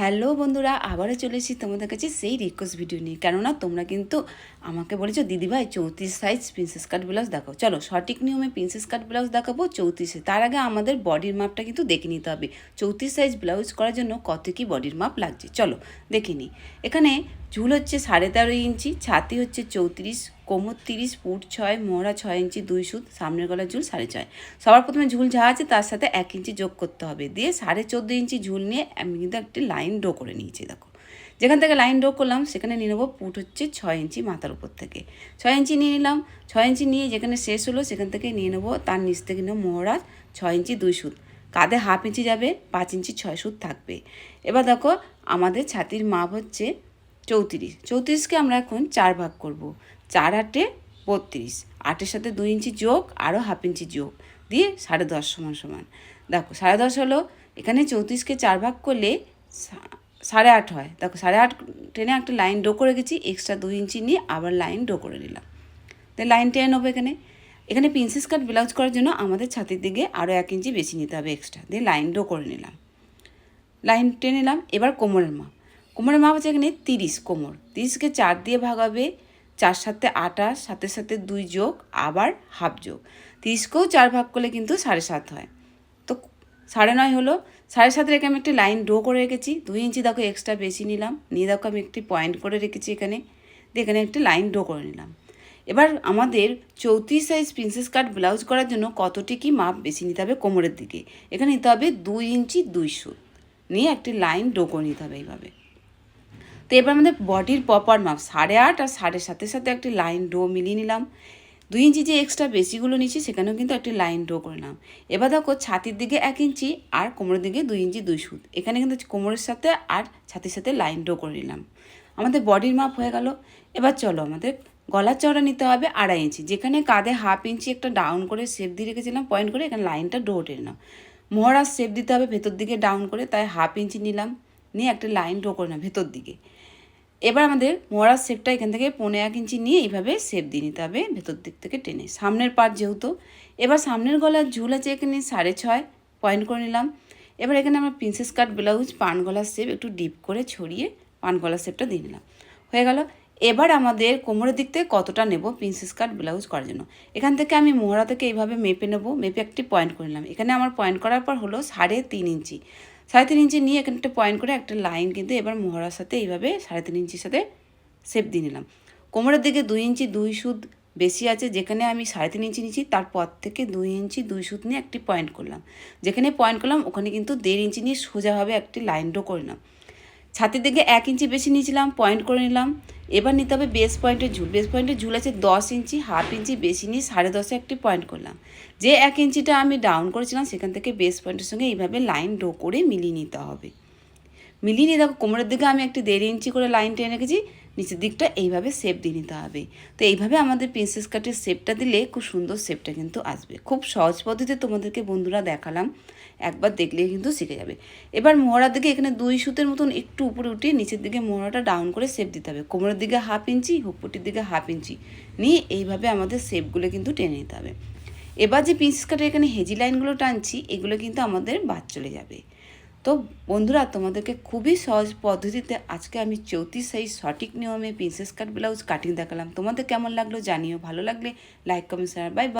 Hello বন্ধুরা, আবারও চলে এসেছি তোমাদের কাছে সেই রিকোয়েস্ট ভিডিও নিয়ে। কেননা তোমরা কিন্তু আমাকে বলেছ, দিদিভাই, চৌত্রিশ সাইজ প্রিন্সেস কাট ব্লাউজ দেখাও। চলো, সঠিক নিয়মে প্রিন্সেস কাট ব্লাউজ দেখাবো চৌত্রিশে। তার আগে আমাদের বডির মাপটা কিন্তু দেখে নিতে হবে। চৌত্রিশ সাইজ ব্লাউজ করার জন্য কত কি বডির মাপ লাগছে? চলো, দেখে নিই। এখানে ঝুল হচ্ছে সাড়ে তেরো ইঞ্চি, ছাতি হচ্ছে চৌত্রিশ, কোমর তিরিশ ফুট ছয়, মোহরা ছয় ইঞ্চি, দুই সুত, সামনের গলার ঝুল সাড়ে ছয়। সবার প্রথমে ঝুল যা আছে তার সাথে এক ইঞ্চি যোগ করতে হবে। দিয়ে সাড়ে চোদ্দ ইঞ্চি ঝুল নিয়ে আমি কিন্তু একটি লাইন ড্র করে নিয়েছি, দেখো। যেখান থেকে লাইন ড্র করলাম, সেখানে নিয়ে নেব পুট হচ্ছে ছয় ইঞ্চি মাথার উপর থেকে। ছয় ইঞ্চি নিয়ে নিলাম, ছয় ইঞ্চি নিয়ে যেখানে শেষ হলো, সেখান থেকে নিয়ে নেব তার নিচ থেকে নেব মোহরা ছয় ইঞ্চি, দুই সুত। কাঁধে হাফ ইঞ্চি যাবে, পাঁচ ইঞ্চি, ছয় সুত থাকবে। এবার দেখো, আমাদের ছাতির মাপ হচ্ছে চৌত্রিশ। চৌত্রিশকে আমরা এখন চার ভাগ করব। চার আটে বত্রিশ। আটের সাথে দুই ইঞ্চি যোগ, আরও হাফ ইঞ্চি যোগ দিয়ে সাড়ে দশ সমান সমান। দেখো, সাড়ে দশ হলো, এখানে চৌত্রিশকে চার ভাগ করলে সাড়ে আট হয়। দেখো, সাড়ে আট টেনে একটা লাইন ডো করে গেছি এক্সট্রা দুই ইঞ্চি নিয়ে আবার লাইন ডো করে নিলাম। তো লাইন টেনে নেব এখানে। এখানে প্রিন্সেস কাট ব্লাউজ করার জন্য আমাদের ছাতির দিকে আরও এক ইঞ্চি বেশি নিতে হবে এক্সট্রা দিয়ে লাইন ডো করে নিলাম। লাইন টেনে নিলাম, এবার কোমরের মাপ। কোমরের মাপ হচ্ছে এখানে তিরিশ কোমর। তিরিশকে চার দিয়ে ভাগ হবে চার সাথে আঠাশ, সাথে সাথে দুই যোগ, আবার হাফ যোগ। তিরিশকেও চার ভাগ করলে কিন্তু সাড়ে সাত হয়। তো সাড়ে নয় হলো, সাড়ে সাত রেখে আমি একটি লাইন ড্র করে রেখেছি। দুই ইঞ্চি দেখো এক্সট্রা বেশি নিলাম। নিয়ে দেখো আমি একটি পয়েন্ট করে রেখেছি এখানে। দিয়ে এখানে একটি লাইন ড্র করে নিলাম। এবার আমাদের চৌত্রিশ সাইজ প্রিন্সেস কাট ব্লাউজ করার জন্য কতটি কি মাপ বেশি নিতে হবে কোমরের দিকে? এখানে নিতে হবে দুই ইঞ্চি দুই সুত নিয়ে একটি লাইন ড্র করে নিতে হবে এইভাবে। তো এবার আমাদের বডির প্রপার মাপ সাড়ে আট আর সাড়ে সাথে সাথে একটি লাইন ডো মিলিয়ে নিলাম। দুই ইঞ্চি যে এক্সট্রা বেশিগুলো নিচ্ছি, সেখানেও কিন্তু একটি লাইন ড্র করে নিলাম। এবার দেখো ছাতির দিকে এক ইঞ্চি আর কোমরের দিকে দুই ইঞ্চি দুই সুত। এখানে কিন্তু কোমরের সাথে আর ছাতির সাথে লাইন ড্র করে নিলাম। আমাদের বডির মাপ হয়ে গেল। এবার চলো আমাদের গলার চওড়া নিতে হবে আড়াই ইঞ্চি। যেখানে কাঁধে হাফ ইঞ্চি একটা ডাউন করে শেপ দিয়ে রেখেছিলাম পয়েন্ট করে এখানে লাইনটা ডো টেনে নাও। মহড়ার শেপ দিতে হবে ভেতর দিকে ডাউন করে, তাই হাফ ইঞ্চি নিলাম। নিয়ে একটা লাইন ড্র করে ভেতর দিকে। এবার আমাদের মোড়ার শেপটা এখান থেকে পনেরো এক ইঞ্চি নিয়ে এইভাবে শেপ দিয়ে নিতে হবে ভেতর দিক থেকে টেনে। সামনের পার্ট যেহেতু, এবার সামনের গলার ঝুল আছে এখানে সাড়ে ছয় পয়েন্ট করে নিলাম। এবার এখানে আমরা প্রিন্সেস কাট ব্লাউজ পান গলার শেপ একটু ডিপ করে ছড়িয়ে পান গলার শেপটা দিয়ে নিলাম। হয়ে গেল। এবার আমাদের কোমরের দিক থেকে কতটা নেব প্রিন্সেস কাট ব্লাউজ করার জন্য? এখান থেকে আমি মোহরা থেকে এইভাবে মেপে নেব, মেপে একটি পয়েন্ট করে নিলাম। এখানে আমার পয়েন্ট করার পর হলো সাড়ে তিন ইঞ্চি। সাড়ে তিন ইঞ্চি নিয়ে এখানে একটা পয়েন্ট করে একটা লাইন কিন্তু এবার মোহরার সাথে এইভাবে সাড়ে তিন ইঞ্চির সাথে শেপ দিয়ে নিলাম। কোমরের দিকে দুই ইঞ্চি দুই সুদ বেশি আছে, যেখানে আমি সাড়ে তিন ইঞ্চি নিয়েছি, তারপর থেকে দুই ইঞ্চি দুই সুদ নিয়ে একটি পয়েন্ট করলাম। যেখানে পয়েন্ট করলাম, ওখানে কিন্তু দেড় ইঞ্চি নিয়ে সোজাভাবে একটি লাইন ড্র করে নিলাম। ছাতির দিকে এক ইঞ্চি বেশি নিয়েছিলাম পয়েন্ট করে নিলাম। এবার নিতে হবে বেস পয়েন্টের ঝুল। বেস পয়েন্টের ঝুল আছে দশ ইঞ্চি হাফ ইঞ্চি বেশি নিয়ে সাড়ে দশে একটি পয়েন্ট করলাম। যে এক ইঞ্চিটা আমি ডাউন করেছিলাম, সেখান থেকে বেস পয়েন্টের সঙ্গে এইভাবে লাইন ড্র করে মিলিয়ে নিতে হবে। মিলিয়ে নিয়ে দেখো কোমরের দিকে আমি একটি দেড় ইঞ্চি করে লাইন টেনে রেখেছি। নিচের দিকটা এইভাবে শেপ দিয়ে নিতে হবে। তো এইভাবে আমাদের প্রিন্সেস কাটের শেপটা দিলে খুব সুন্দর শেপটা কিন্তু আসবে। খুব সহজ পদ্ধতিতে তোমাদেরকে বন্ধুরা দেখালাম, একবার দেখলে কিন্তু শিখে যাবে। এবার মোহরার দিকে এখানে দুই সুতের মতন একটু উপরে উঠিয়ে নিচের দিকে মোহরাটা ডাউন করে শেপ দিতে হবে। কোমরের দিকে হাফ ইঞ্চি হুকপুটির দিকে হাফ ইঞ্চি। নিয়ে এইভাবে আমাদের শেপগুলো কিন্তু টেনে নিতে হবে। এবার যে প্রিন্সেস কাটের এখানে হেজি লাইনগুলো টানছি, এগুলো কিন্তু আমাদের বাদ চলে যাবে। তো বন্ধুরা, তোমাদেরকে খুবই সহজ পদ্ধতিতে আজকে আমি চৌত্রিশ সাইজ সঠিক নিয়মে প্রিন্সেস কাট ব্লাউজ কাটিং দেখালাম। তোমাদের কেমন লাগল জানিও, ভালো লাগলে লাইক কমেন্ট শেয়ার বাই